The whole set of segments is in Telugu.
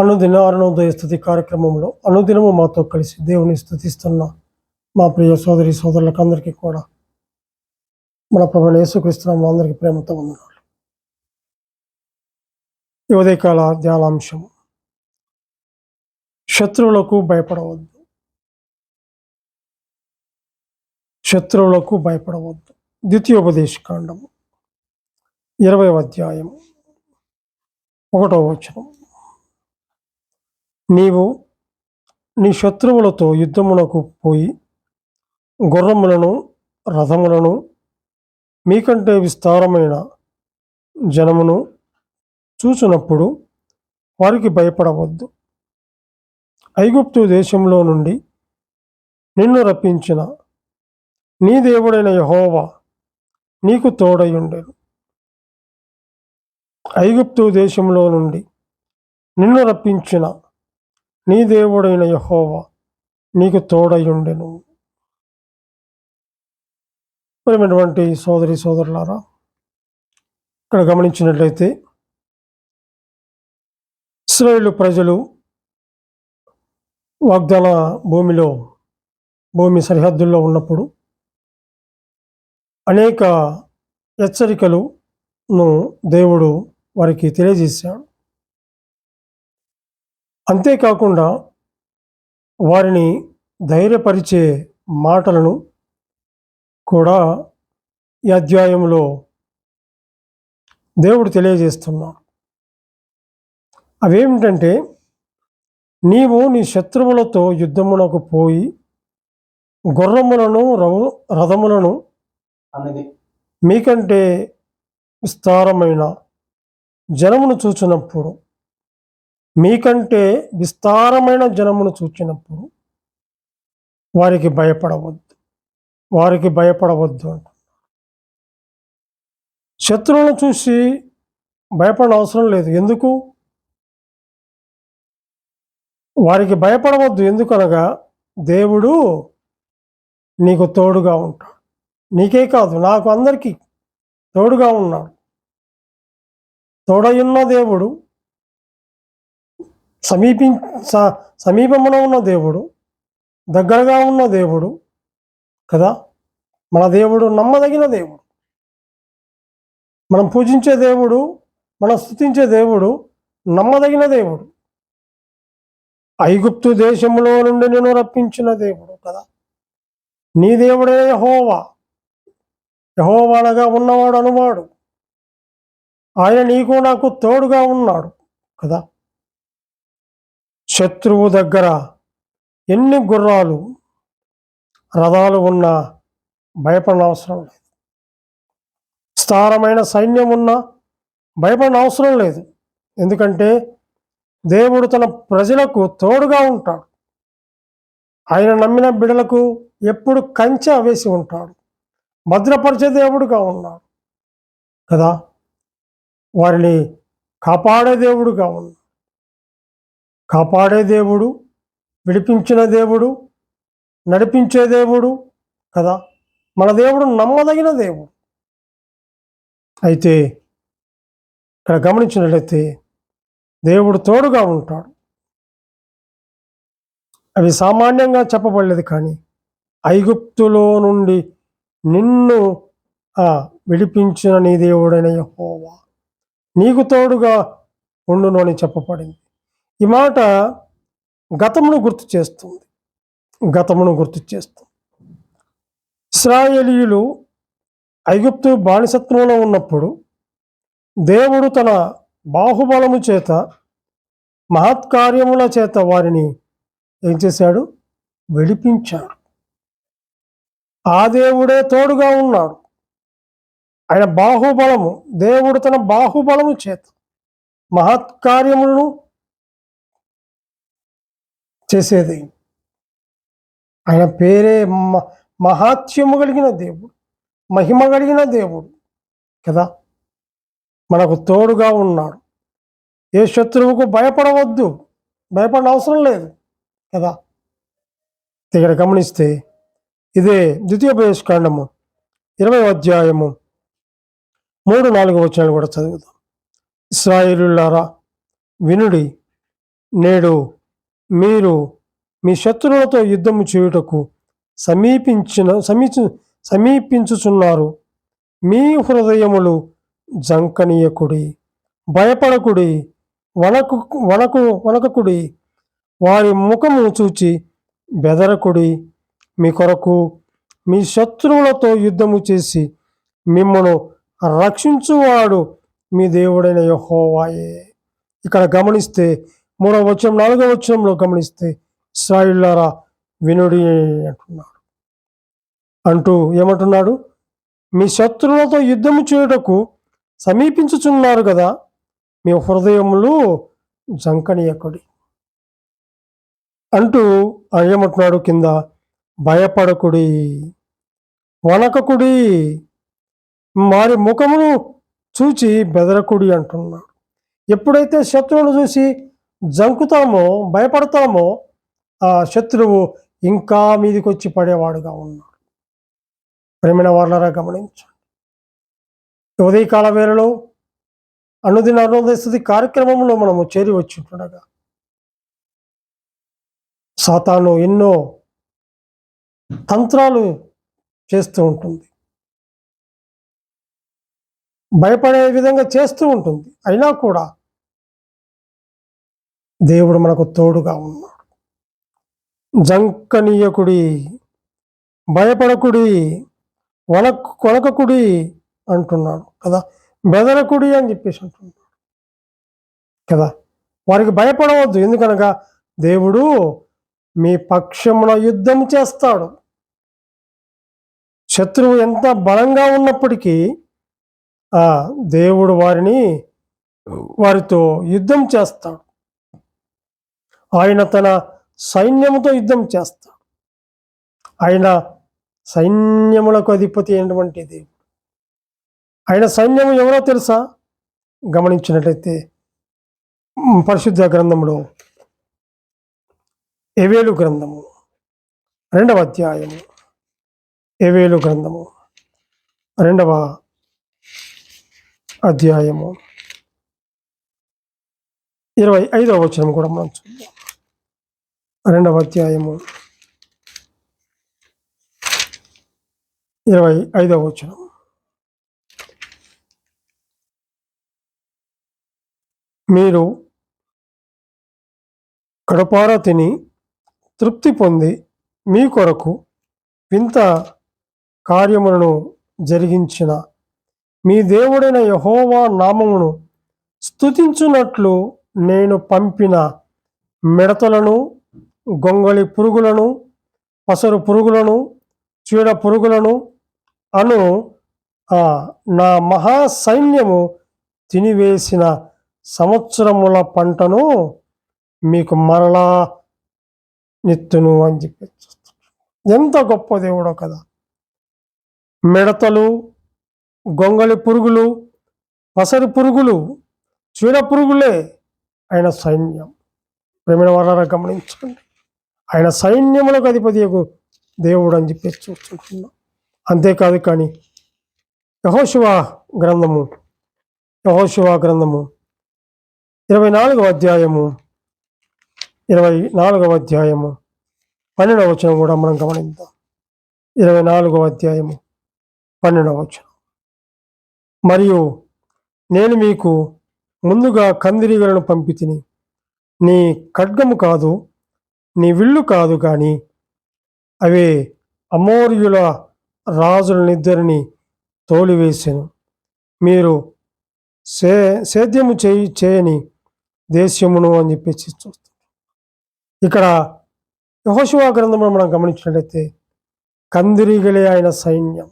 అనుదిన అరుణోదయ స్థుతి కార్యక్రమంలో అనుదినము మాతో కలిసి దేవుని స్థుతిస్తున్న మా ప్రియ సోదరి సోదరులకు అందరికీ కూడా మన ప్రభు యేసుక్రీస్తున్నాము అందరికీ ప్రేమతో ఉన్నాడు ఈ ఉదయకాల ధ్యానాంశం శత్రువులకు భయపడవద్దు. శత్రువులకు భయపడవద్దు. ద్వితీయోపదేశ కాండము. ఇరవై అధ్యాయం ఒకటో వచనం. నీవు నీ శత్రువులతో యుద్ధమునకు పోయి గుర్రములను రథములను మీకంటే విస్తారమైన జనమును చూచినప్పుడు వారికి భయపడవద్దు. ఐగుప్తు దేశంలో నుండి నిన్ను రప్పించిన నీ దేవుడైన యహోవా నీకు తోడయుండెను. ఐగుప్తు దేశంలో నుండి నిన్ను రప్పించిన నీ దేవుడైన యహోవా నీకు తోడయుండెను. మరిటువంటి సోదరి సోదరులారా ఇక్కడ గమనించినట్లయితే ఇస్రాయేలు ప్రజలు వాగ్దాన భూమిలో భూమి సరిహద్దుల్లో ఉన్నప్పుడు అనేక హెచ్చరికలను దేవుడు వారికి తెలియజేశాడు. అంతేకాకుండా వారిని ధైర్యపరిచే మాటలను కూడా ఈ అధ్యాయంలో దేవుడు తెలియజేస్తున్నాడు అవేమిటంటే నీవు నీ శత్రువులతో యుద్ధమునకు పోయి గుర్రములను రవ- రథములను మీకంటే విస్తారమైన జనమును చూచినప్పుడు మీకంటే విస్తారమైన జనమును చూచినప్పుడు వారికి భయపడవద్దు. వారికి భయపడవద్దు అంటున్నారు. శత్రువులను చూసి భయపడిన అవసరం లేదు. ఎందుకు? వారికి భయపడవద్దు. ఎందుకనగా దేవుడు నీకు తోడుగా ఉంటాడు. నీకే కాదు నాకు అందరికీ తోడుగా ఉన్నాడు. తోడయున్న దేవుడు సమీపి సమీపంలో ఉన్న దేవుడు దగ్గరగా ఉన్న దేవుడు కదా? మన దేవుడు నమ్మదగిన దేవుడు. మనం పూజించే దేవుడు మనం స్థుతించే దేవుడు నమ్మదగిన దేవుడు. ఐగుప్తు దేశంలో నుండి నేను రప్పించిన దేవుడు కదా? నీ దేవుడే యహోవా. యహోవాడగా ఉన్నవాడు అనువాడు. ఆయన నీకు నాకు తోడుగా ఉన్నాడు కదా? శత్రువు దగ్గర ఎన్ని గుర్రాలు రథాలు ఉన్నా భయపడిన అవసరం లేదు. విస్తారమైన సైన్యం ఉన్నా భయపడిన అవసరం లేదు. ఎందుకంటే దేవుడు తన ప్రజలకు తోడుగా ఉంటాడు. ఆయన నమ్మిన బిడలకు ఎప్పుడు కంచె వేసి ఉంటాడు. భద్రపరిచే దేవుడుగా ఉన్నాడు. కదా? వారిని కాపాడే దేవుడుగా ఉన్నాడు. కాపాడే దేవుడు విడిపించిన దేవుడు నడిపించే దేవుడు కదా. మన దేవుడు నమ్మదగిన దేవుడు. అయితే ఇక్కడ గమనించినట్లయితే దేవుడు తోడుగా ఉంటాడు. అవి సామాన్యంగా చెప్పబడలేదు కానీ ఐగుప్తులో నుండి నిన్ను విడిపించిన నీ దేవుడైన హోవా నీకు తోడుగా ఉండును అని చెప్పబడింది. ఈ మాట గతమును గుర్తు చేస్తుంది. గతమును గుర్తు చేస్తుంది. ఇస్రాయేలీయులు ఐగుప్తు బానిసత్వంలో ఉన్నప్పుడు దేవుడు తన బాహుబలము చేత మహత్కార్యముల చేత వారిని ఏం చేశాడు? విడిపించాడు. ఆ దేవుడే తోడుగా ఉన్నాడు. ఆయన బాహుబలము దేవుడు తన బాహుబలము చేత మహత్కార్యములను చేసేది. ఆయన పేరే మ- మహాత్యము కలిగిన దేవుడు మహిమ కలిగిన దేవుడు కదా. మనకు తోడుగా ఉన్నాడు. ఏ శత్రువుకు భయపడవద్దు భయపడిన అవసరం లేదు కదా. ఇక్కడ గమనిస్తే ఇదే ద్వితీయ కాండము ఇరవై అధ్యాయము మూడు నాలుగు వచనాలు కూడా చదువుతాం ఇస్రాయిలులారా వినుడి నేడు మీరు మీ శత్రువులతో యుద్ధము చేయుటకు సమీపించిన సమీచ సమీపించుచున్నారు. మీ హృదయములు జంకనీయకుడి భయపడకుడి వనకు వనకు వనకకుడి వారి ముఖము చూచి బెదరకుడి. మీ కొరకు మీ శత్రువులతో యుద్ధము చేసి మిమ్మను రక్షించువాడు మీ దేవుడైన యహోవాయే. ఇక్కడ గమనిస్తే మూడవ వచనం నాలుగవ వచనంలో గమనిస్తే ఇస్రాయిల్లారా వినుడి అంటున్నాడు అంటూ ఏమంటున్నాడు? మీ శత్రువులతో యుద్ధము చేయుటకు సమీపించుచున్నారు కదా మీ హృదయములు జంకనీయకుడి. అంటూ ఆ ఏమంటున్నాడు కింద? భయపడకుడి వనకకుడి వారి ముఖమును చూచి బెదరకుడి అంటున్నాడు. ఎప్పుడైతే శత్రువును చూసి జంకుతామో భయపడతామో ఆ శత్రువు ఇంకా మీదికి వచ్చి పడేవాడుగా ఉన్నాడు. ప్రేమిన వాళ్ళరా గమనించండి. ఉదయకాల వేళలో అనుదిన అరుణోదయస్థుతి కార్యక్రమంలో మనము చేరి వచ్చింటుండగా సాతాను ఎన్నో తంత్రాలు చేస్తూ ఉంటుంది. భయపడే విధంగా చేస్తూ ఉంటుంది. అయినా కూడా దేవుడు మనకు తోడుగా ఉన్నాడు. జంకనీయకుడి భయపడకుడి వనక్ కొనకకుడి అంటున్నాడు కదా. బెదరకుడి అని చెప్పేసి అంటున్నాడు కదా. వారికి భయపడవద్దు. ఎందుకనగా దేవుడు మీ పక్షమున యుద్ధం చేస్తాడు. శత్రువు ఎంత బలంగా ఉన్నప్పటికీ ఆ దేవుడు వారిని వారితో యుద్ధం చేస్తాడు. ఆయన తన సైన్యముతో యుద్ధం చేస్తాడు. ఆయన సైన్యములకు అధిపతి అయినటువంటి దేవుడు. ఆయన సైన్యము ఎవరో తెలుసా? గమనించినట్లయితే పరిశుద్ధ గ్రంథంలో ఎవేలు గ్రంథము రెండవ అధ్యాయము ఎవేలు గ్రంథము రెండవ అధ్యాయము ఇరవై ఐదవ వచనం కూడా మనం చూద్దాం. రెండవ అధ్యాయము. ఇరవై ఐదవ వచనం. మీరు కడపార తిని తృప్తి పొంది మీ కొరకు వింత కార్యములను జరిగించిన మీ దేవుడైన యహోవా నామమును స్థుతించున్నట్లు నేను పంపిన మిడతలను గొంగళి పురుగులను పసరు పురుగులను చీడ పురుగులను అను నా మహా సైన్యము తినివేసిన సంవత్సరముల పంటను మీకు మరలా నెత్తును అని చెప్పి ఎంత గొప్ప దేవుడో కదా. మిడతలు గొంగళి పురుగులు పసరు పురుగులు చీడ పురుగులే ఆయన సైన్యం. ప్రేమిన వాళ్ళ గమనించండి. ఆయన సైన్యములకు అధిపతి దేవుడు అని చెప్పి చూసుకుంటున్నాం అంతేకాదు కానీ యహోశివ గ్రంథము యహోశివ గ్రంథము ఇరవై నాలుగవ అధ్యాయము ఇరవై నాలుగవ అధ్యాయము పన్నెండవ వచనం కూడా మనం గమనిద్దాం. ఇరవై నాలుగవ అధ్యాయము పన్నెండవ వచనం. మరియు నేను మీకు ముందుగా కందిరీగలను పంపితిని నీ ఖడ్గము కాదు నీ విల్లు కాదు కానీ అవే అమోర్యుల రాజులనిద్దరిని తోలివేసాను. మీరు సే సేద్యము చేయి చేయని దేశమును అని చెప్పేసి చూస్తాం ఇక్కడ యహోశివా గ్రంథంలో మనం గమనించినట్లయితే కందిరీగలే ఆయన సైన్యం.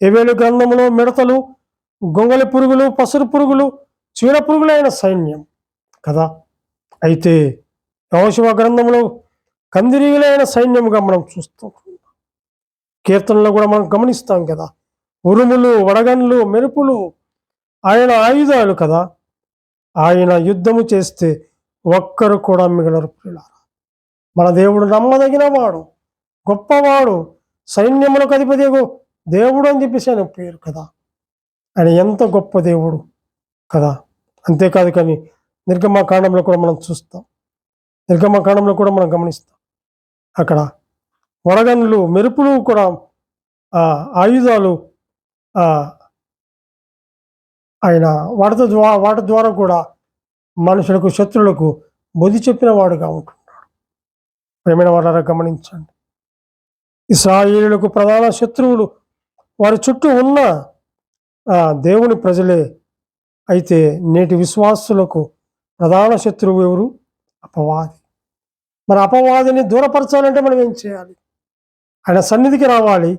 ఏవేలు గ్రంథంలో మిడతలు గొంగలి పురుగులు పసరు పురుగులు చీడ పురుగులైన సైన్యం కదా? అయితే యహోశివా గ్రంథంలో కందిరీలైన సైన్యముగా మనం చూస్తాం. కీర్తనలో కూడా మనం గమనిస్తాం కదా. ఉరుములు వడగన్లు మెరుపులు ఆయన ఆయుధాలు కదా. ఆయన యుద్ధము చేస్తే ఒక్కరు కూడా మిగలరు పిల్లారా మన దేవుడు నమ్మదగిన వాడు గొప్పవాడు సైన్యములకు అధిపతి దేవుడు అని చెప్పేసి ఆయన పేరు కదా. ఆయన ఎంత గొప్ప దేవుడు కదా. అంతేకాదు కానీ నిర్గమాకాండంలో కూడా మనం చూస్తాం. నిర్గమకాండంలో కూడా మనం గమనిస్తాం. అక్కడ వడగన్లు మెరుపులు కూడా ఆ ఆయుధాలు ఆయన వాటి ద్వారా వాటి ద్వారా కూడా మనుషులకు శత్రువులకు బుద్ధి చెప్పిన వాడుగా ఉంటున్నాడు. ప్రేమైన వాళ్ళ గమనించండి. ఇస్రాయేలులకు ప్రధాన శత్రువులు వారి చుట్టూ ఉన్న దేవుని ప్రజలే అయితే నేటి విశ్వాసులకు ప్రధాన శత్రువు ఎవరు? అపవాది. మన అపవాదిని దూరపరచాలంటే మనం ఏం చేయాలి? ఆయన సన్నిధికి రావాలి.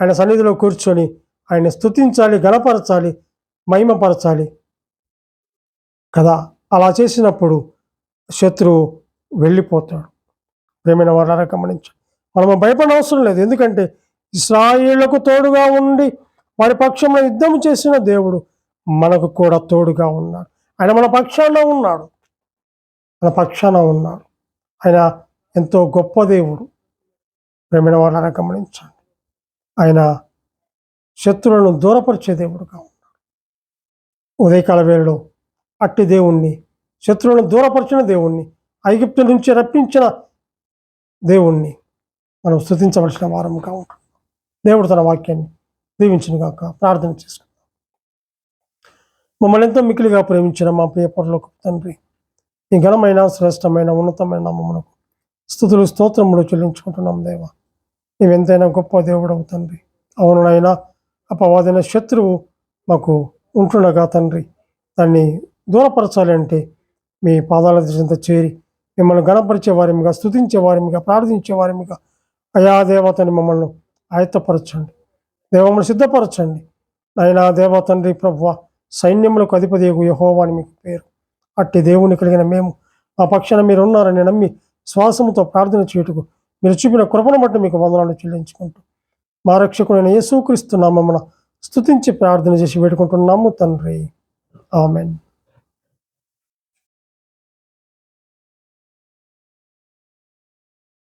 ఆయన సన్నిధిలో కూర్చొని ఆయన స్థుతించాలి గణపరచాలి మహిమపరచాలి. కదా? అలా చేసినప్పుడు శత్రువు వెళ్ళిపోతాడు. ప్రేమైన వాళ్ళ గమనించండి. మనము భయపడిన అవసరం లేదు. ఎందుకంటే ఇస్రాయిళ్ళకు తోడుగా ఉండి వారి పక్షంలో యుద్ధం చేసిన దేవుడు మనకు కూడా తోడుగా ఉన్నాడు. ఆయన మన పక్షాన ఉన్నాడు. మన పక్షాన ఉన్నాడు. ఆయన ఎంతో గొప్ప దేవుడు. ప్రేమైన వాళ్ళని గమనించండి. ఆయన శత్రువులను దూరపరిచే దేవుడుగా ఉన్నాడు. ఉదయకాల వేళలో అట్టి దేవుణ్ణి శత్రువులను దూరపరిచిన దేవుణ్ణి ఐగిప్తు నుంచి రప్పించిన దేవుణ్ణి మనం స్థుతించవలసిన వారముగా ఉంటాం దేవుడు తన వాక్యాన్ని దీవించిన గాక. ప్రార్థన చేసుకుందాం. మమ్మల్ని ఎంతో మిక్కిలిగా ప్రేమించిన మా ప్రియ తండ్రి ఈ ఘనమైన శ్రేష్టమైన ఉన్నతమైన నామమునకు స్థుతులు స్తోత్రములు చెల్లించుకుంటున్నాం దేవ. నీవెంతైనా గొప్ప దేవుడవు తండ్రి. అవునైనా అపవాదైన శత్రువు మాకు ఉంటుండగా తండ్రి. దాన్ని దూరపరచాలి అంటే మీ పాదాల దృష్టింత చేరి మిమ్మల్ని గణపరిచే వారిమిగా స్థుతించే వారిమిగా ప్రార్థించే వారిమిగా అయా దేవతని మమ్మల్ని ఆయత్తపరచండి. దేవమ్మని సిద్ధపరచండి. నాయనా దేవ తండ్రి ప్రభు సైన్యములకు అధిపతి యహోవాని మీకు పేరు. అట్టి దేవుని కలిగిన మేము మా పక్షాన మీరు ఉన్నారని నమ్మి శ్వాసముతో ప్రార్థన చేయుటకు మీరు చూపిన కృపను బట్టి మీకు వందనాలు చెల్లించుకుంటూ మా రక్షకుడైన యేసుక్రీస్తు నామమున స్తుతించి ప్రార్థన చేసి వేడుకుంటున్నాము తండ్రి. ఆమెన్.